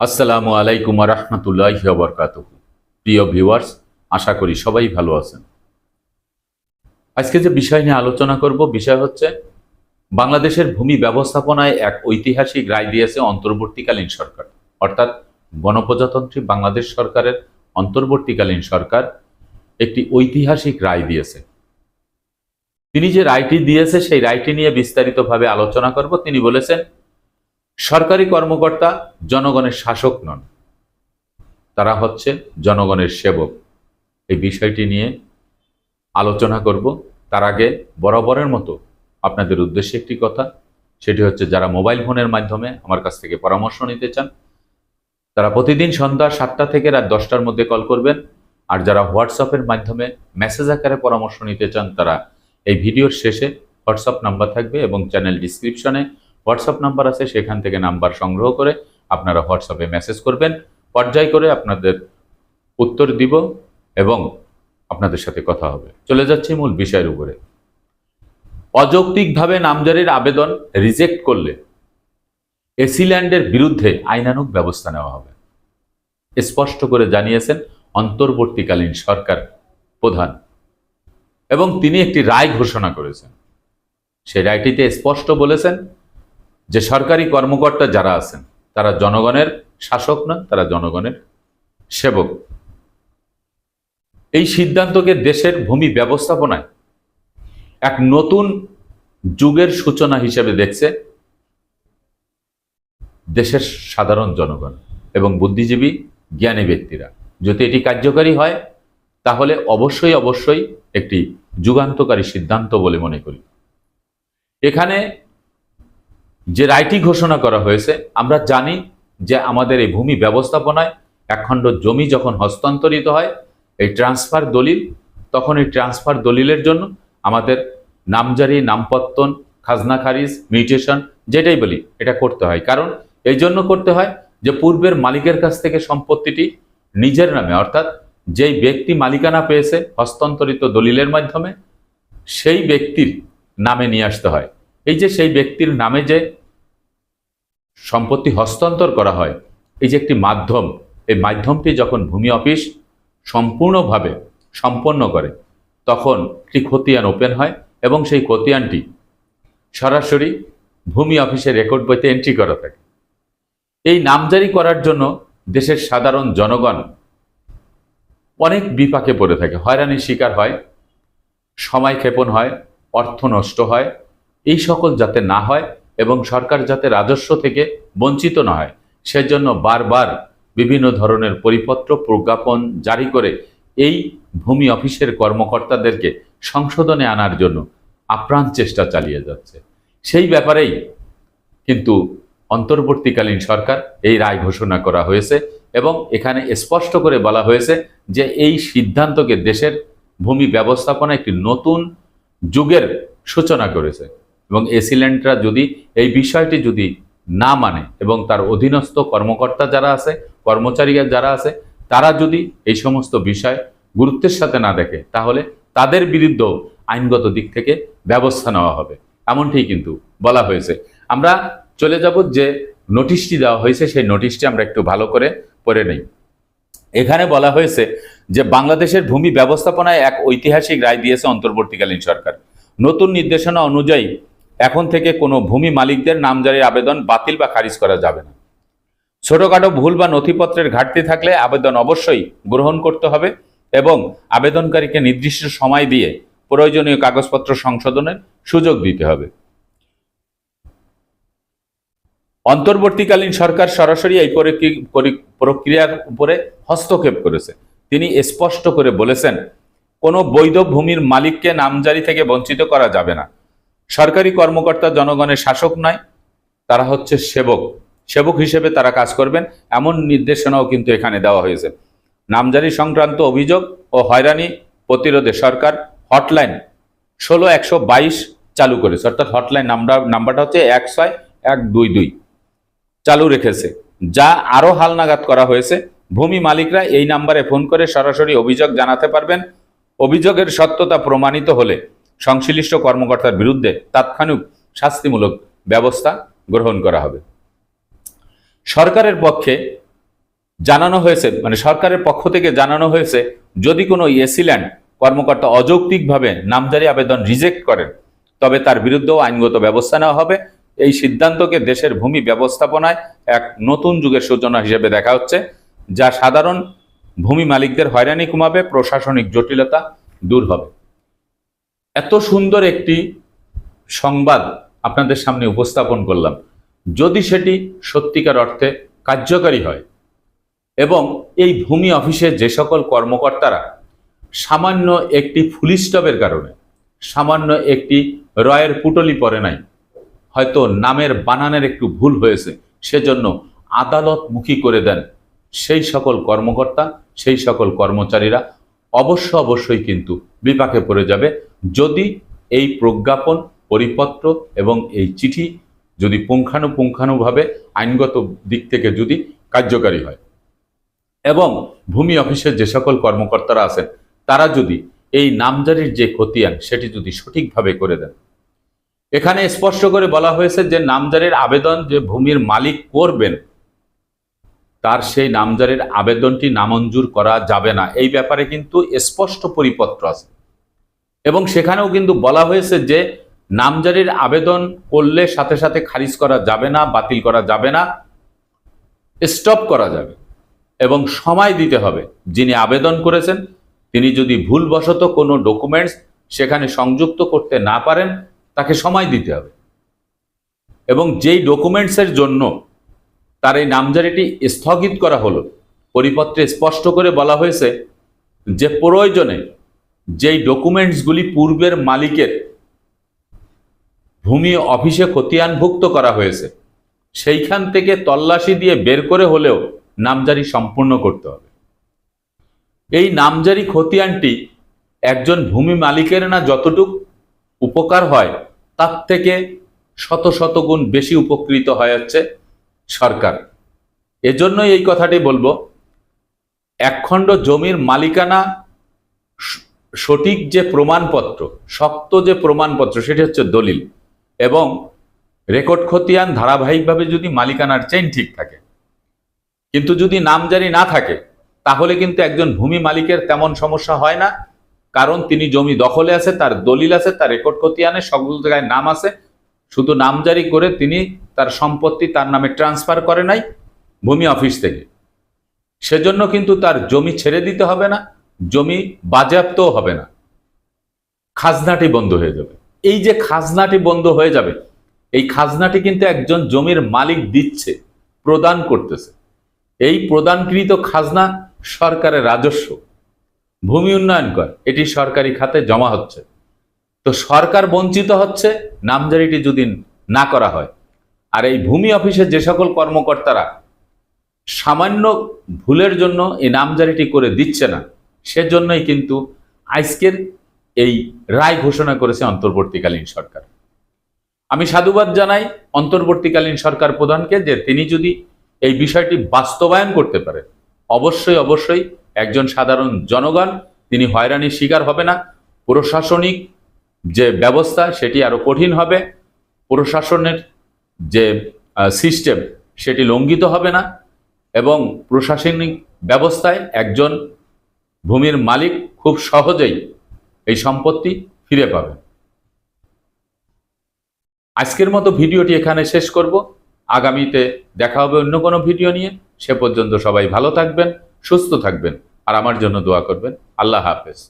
আসসালামু আলাইকুম রহমতুল্লাহ বরকাত প্রিয় ভিউয়ার্স, আশা করি সবাই ভালো আছেন। আজকে যে বিষয় নিয়ে আলোচনা করব, বিষয় হচ্ছে বাংলাদেশের ভূমি ব্যবস্থাপনায় এক ঐতিহাসিক রায় দিয়েছে অন্তর্বর্তীকালীন সরকার। অর্থাৎ গণপ্রজাতন্ত্রী বাংলাদেশ সরকারের অন্তর্বর্তীকালীন সরকার একটি ঐতিহাসিক রায় দিয়েছে। তিনি যে রায়টি দিয়েছে, সেই রায়টি নিয়ে বিস্তারিতভাবে আলোচনা করব। তিনি বলেছেন সরকারি কর্মকর্তা জনগণের শাসক নন, তারা হচ্ছে জনগণের সেবক। এই বিষয়টি নিয়ে আলোচনা করব। তার আগে বরাবরের মতো আপনাদের উদ্দেশ্যে একটি কথা, সেটি হচ্ছে যারা মোবাইল ফোনের মাধ্যমে আমার কাছ থেকে পরামর্শ নিতে চান, তারা প্রতিদিন সন্ধ্যা সাতটা থেকে রাত দশটার মধ্যে কল করবেন, আর যারা হোয়াটসঅ্যাপের মাধ্যমে মেসেজ আকারে পরামর্শ নিতে চান, তারা এই ভিডিওর শেষে হোয়াটসঅ্যাপ নাম্বার থাকবে এবং চ্যানেল ডিসক্রিপশনে হোয়াটসঅ্যাপ নাম্বার আছে, সেখান থেকে নাম্বার সংগ্রহ করে আপনারা হোয়াটসঅ্যাপে মেসেজ করবেন। পর্যায় করে আপনাদের উত্তর দিব এবং আপনাদের সাথে কথা হবে। চলে যাচ্ছে মূল বিষয়ের উপরে। অযৌক্তিকভাবে নামজারির আবেদন রিজেক্ট করলে এসিল্যান্ডের বিরুদ্ধে আইনানুগ ব্যবস্থা নেওয়া হবে। স্পষ্ট করে জানিয়েছেন অন্তর্বর্তীকালীন সরকার প্রধান এবং তিনি একটি রায় ঘোষণা করেছেন। সেই রায়টিতে স্পষ্ট বলেছেন যে সরকারি কর্মকর্তা যারা আছেন, তারা জনগণের শাসক না, তারা জনগণের সেবক। এই সিদ্ধান্তকে দেশের ভূমি ব্যবস্থাপনায় এক নতুন যুগের সূচনা হিসেবে দেখছে দেশের সাধারণ জনগণ এবং বুদ্ধিজীবী, জ্ঞানী ব্যক্তিরা। যদি এটি কার্যকারী হয়, তাহলে অবশ্যই অবশ্যই একটি যুগান্তকারী সিদ্ধান্ত বলে মনে করি। এখানে যে রায়টি ঘোষণা করা হয়েছে, আমরা জানি যে আমাদের এই ভূমি ব্যবস্থাপনায় একখণ্ড জমি যখন হস্তান্তরিত হয়, এই ট্রান্সফার দলিল, তখন এই ট্রান্সফার দলিলের জন্য আমাদের নামজারি, নামপত্তন, খাজনা খারিজ, মিউটেশন, যেটাই বলি, এটা করতে হয়। কারণ এই জন্য করতে হয় যে পূর্বের মালিকের কাছ থেকে সম্পত্তিটি নিজের নামে, অর্থাৎ যেই ব্যক্তি মালিকানা পেয়েছে হস্তান্তরিত দলিলের মাধ্যমে, সেই ব্যক্তির নামে নিয়ে আসতে হয়। এই যে সেই ব্যক্তির নামে যে সম্পত্তি হস্তান্তর করা হয়, এই যে একটি মাধ্যম, এই মাধ্যমটি যখন ভূমি অফিস সম্পূর্ণভাবে সম্পন্ন করে, তখন একটি খতিয়ান ওপেন হয় এবং সেই খতিয়ানটি সরাসরি ভূমি অফিসের রেকর্ড বইতে এন্ট্রি করা থাকে। এই নামজারি করার জন্য দেশের সাধারণ জনগণ অনেক বিপাকে পড়ে থাকে। হয়রানির শিকার হয়, সময় ক্ষেপণ হয়, অর্থ নষ্ট হয় এই সকল যাতে না হয় এবং সরকার যাতে রাজস্ব থেকে বঞ্চিত না হয়, সেজন্য বারবার বিভিন্ন ধরনের পরিপত্র প্রজ্ঞাপন জারি করে এই ভূমি অফিসের কর্মকর্তাদেরকে সংশোধনে আনার জন্য আপ্রাণ চেষ্টা চালিয়ে যাচ্ছে। সেই ব্যাপারেই কিন্তু অন্তর্বর্তীকালীন সরকার এই রায় ঘোষণা করা হয়েছে এবং এখানে স্পষ্ট করে বলা হয়েছে যে এই সিদ্ধান্তকে দেশের ভূমি ব্যবস্থাপনা একটি নতুন যুগের সূচনা করেছে। এবং এসিল্যান্ডরা যদি এই বিষয়টি যদি না মানে এবং তার অধীনস্থ কর্মকর্তা যারা আছে কর্মচারীরা যারা আছে, তারা যদি এই সমস্ত বিষয় গুরুত্বের সাথে না দেখে, তাহলে তাদের বিরুদ্ধেও আইনগত দিক থেকে ব্যবস্থা নেওয়া হবে। এমনটি কিন্তু বলা হয়েছে। আমরা চলে যাব যে নোটিশটি দেওয়া হয়েছে, সেই নোটিশটি আমরা একটু ভালো করে পড়ে নেই। এখানে বলা হয়েছে যে বাংলাদেশের ভূমি ব্যবস্থাপনায় এক ঐতিহাসিক রায় দিয়েছে অন্তর্বর্তীকালীন সরকার। নতুন নির্দেশনা অনুযায়ী এখন থেকে কোনো ভূমি মালিকদের নামজারির আবেদন বাতিল বা খারিজ করা যাবে না। ছোটখাটো ভুল বা নথিপত্রের ঘাটতি থাকলে আবেদন অবশ্যই গ্রহণ করতে হবে এবং আবেদনকারীকে নির্দিষ্ট সময় দিয়ে প্রয়োজনীয় কাগজপত্র সংশোধনের সুযোগ দিতে হবে। অন্তর্বর্তীকালীন সরকার সরাসরি এই পরি- পরি- প্রক্রিয়ার উপরে হস্তক্ষেপ করেছে। তিনি স্পষ্ট করে বলেছেন, কোনো বৈধ ভূমির মালিককে নামজারি থেকে বঞ্চিত করা যাবে না। সরকারি কর্মকর্তা জনগণের শাসক নয়, তারা হচ্ছে সেবক। সেবক হিসেবে তারা কাজ করবেন, এমন নির্দেশনাও কিন্তু এখানে দেওয়া হয়েছে। নামজারি সংক্রান্ত অভিযোগ ও হয়রানি প্রতিরোধে সরকার হটলাইন ষোলো একশো বাইশ চালু করেছে। অর্থাৎ হটলাইন নাম্বার, নাম্বারটা হচ্ছে এক ছয় এক দুই দুই চালু রেখেছে। যা আরও হালনাগাদ করা হয়েছে। ভূমি মালিকরা এই নাম্বারে ফোন করে সরাসরি অভিযোগ জানাতে পারবেন। অভিযোগের সত্যতা প্রমাণিত হলে সংশ্লিষ্ট কর্মকর্তার বিরুদ্ধে তাৎক্ষণিক শাস্তিমূলক ব্যবস্থা গ্রহণ করা হবে। সরকারের পক্ষে জানানো হয়েছে মানে সরকারের পক্ষ থেকে জানানো হয়েছে, যদি কোনো এসিল্যান্ড কর্মকর্তা অযৌক্তিকভাবে নামজারি আবেদন রিজেক্ট করেন, তবে তার বিরুদ্ধেও আইনগত ব্যবস্থা নেওয়া হবে। এই সিদ্ধান্তকে দেশের ভূমি ব্যবস্থাপনায় এক নতুন যুগের সূচনা হিসেবে দেখা হচ্ছে, যা সাধারণ ভূমি মালিকদের হয়রানি কমাবে, প্রশাসনিক জটিলতা দূর হবে। এত সুন্দর একটি সংবাদ আপনাদের সামনে উপস্থাপন করলাম। যদি সেটি সত্যিকার অর্থে কার্যকারী হয় এবং এই ভূমি অফিসে যে সকল কর্মকর্তারা সামান্য একটি ফুলিস্টপের কারণে, সামান্য একটি রয়ের পুটলি পরে নাই, হয়তো নামের বানানের একটু ভুল হয়েছে, সেজন্য আদালতমুখী করে দেন সেই সকল কর্মকর্তা, সেই সকল কর্মচারীরা। অবশ্য অবশ্যই কিন্তু বিপাকে পড়ে যাবে। যদি এই প্রজ্ঞাপন, পরিপত্র এবং এই চিঠি যদি পুঙ্খানুপুঙ্খানুভাবে আইনগত দিক থেকে যদি কার্যকারী হয় এবং ভূমি অফিসের যে সকল কর্মকর্তারা আছেন, তারা যদি এই নামজারির যে খতিয়ান সেটি যদি সঠিকভাবে করে দেন। এখানে স্পষ্ট করে বলা হয়েছে যে নামজারির আবেদন যে ভূমির মালিক করবেন, তার সেই নামজারির আবেদনটি নামঞ্জুর করা যাবে না। এই ব্যাপারে কিন্তু স্পষ্ট পরিপত্র আছে। এবং সেখানেও কিন্তু বলা হয়েছে যে নামজারির আবেদন করলে সাথে সাথে খারিজ করা যাবে না, বাতিল করা যাবে না স্টপ করা যাবে এবং সময় দিতে হবে। যিনি আবেদন করেছেন, তিনি যদি ভুলবশত কোনো ডকুমেন্টস সেখানে সংযুক্ত করতে না পারেন, তাকে সময় দিতে হবে। এবং যেই ডকুমেন্টসের জন্য তার এই নামজারিটি স্থগিত করা হলো, পরিপত্রে স্পষ্ট করে বলা হয়েছে যে প্রয়োজনে যেই ডকুমেন্টসগুলি পূর্বের মালিকের ভূমি অফিসে খতিয়ানভুক্ত করা হয়েছে, সেইখান থেকে তল্লাশি দিয়ে বের করে হলেও নামজারি সম্পূর্ণ করতে হবে। এই নামজারি খতিয়ানটি একজন ভূমি মালিকের না যতটুক উপকার হয়, তার থেকে শত শত গুণ বেশি উপকৃত হয়ে যাচ্ছে সরকার। এজন্যই এই কথাটি বলব, একখণ্ড জমির মালিকানা সঠিক যে প্রমাণপত্র, শক্ত যে প্রমাণপত্র, সেটি হচ্ছে দলিল এবং রেকর্ড খতিয়ান ধারাবাহিকভাবে যদি মালিকানার চেইন ঠিক থাকে। কিন্তু যদি নামজারি না থাকে, তাহলে কিন্তু একজন ভূমি মালিকের তেমন সমস্যা হয় না। কারণ তিনি জমি দখলে আছে, তার দলিল আছে, তার রেকর্ড খতিয়ানে সকল জায়গায় নাম আছে। শুধু নামজারি করে তিনি তার সম্পত্তি তার নামে ট্রান্সফার করে নাই ভূমি অফিস থেকে। সেজন্য কিন্তু তার জমি ছেড়ে দিতে হবে না। জমি বাজেয়াপ্তও হবে না। খাজনাটি বন্ধ হয়ে যাবে। এই যে খাজনাটি বন্ধ হয়ে যাবে, এই খাজনাটি কিন্তু একজন জমির মালিক দিচ্ছে, প্রদান করতেছে। এই প্রদানকৃত খাজনা সরকারের রাজস্ব। ভূমি উন্নয়ন কর, এটি সরকারি খাতে জমা হচ্ছে। তো সরকার বঞ্চিত হচ্ছে, নামজারিটি যদি না করা হয়, আর এই ভূমি অফিসে যে সকল কর্মকর্তারা সামান্য ভুলের জন্য এই নামজারিটি করে দিচ্ছে না সেজন্যই কিন্তু আজকের এই রায় ঘোষণা করেছে অন্তর্বর্তীকালীন সরকার। আমি সাধুবাদ জানাই অন্তর্বর্তীকালীন সরকার প্রধানকে যে তিনি যদি এই বিষয়টি বাস্তবায়ন করতে পারে অবশ্যই অবশ্যই একজন সাধারণ জনগণ, তিনি হয়রানির শিকার হবে না। প্রশাসনিক যে ব্যবস্থা, সেটি আরও কঠিন হবে। প্রশাসনের যে সিস্টেম সেটি লঙ্ঘিত হবে না। এবং প্রশাসনিক ব্যবস্থায় একজন ভূমির মালিক খুব সহজেই এই সম্পত্তি ফিরে পাবে। আজকের মতো ভিডিওটি এখানে শেষ করব। আগামীতে দেখা হবে অন্য কোনো ভিডিও নিয়ে। সে পর্যন্ত সবাই ভালো থাকবেন, সুস্থ থাকবেন, আর আমার জন্য দোয়া করবেন। আল্লাহ হাফেজ।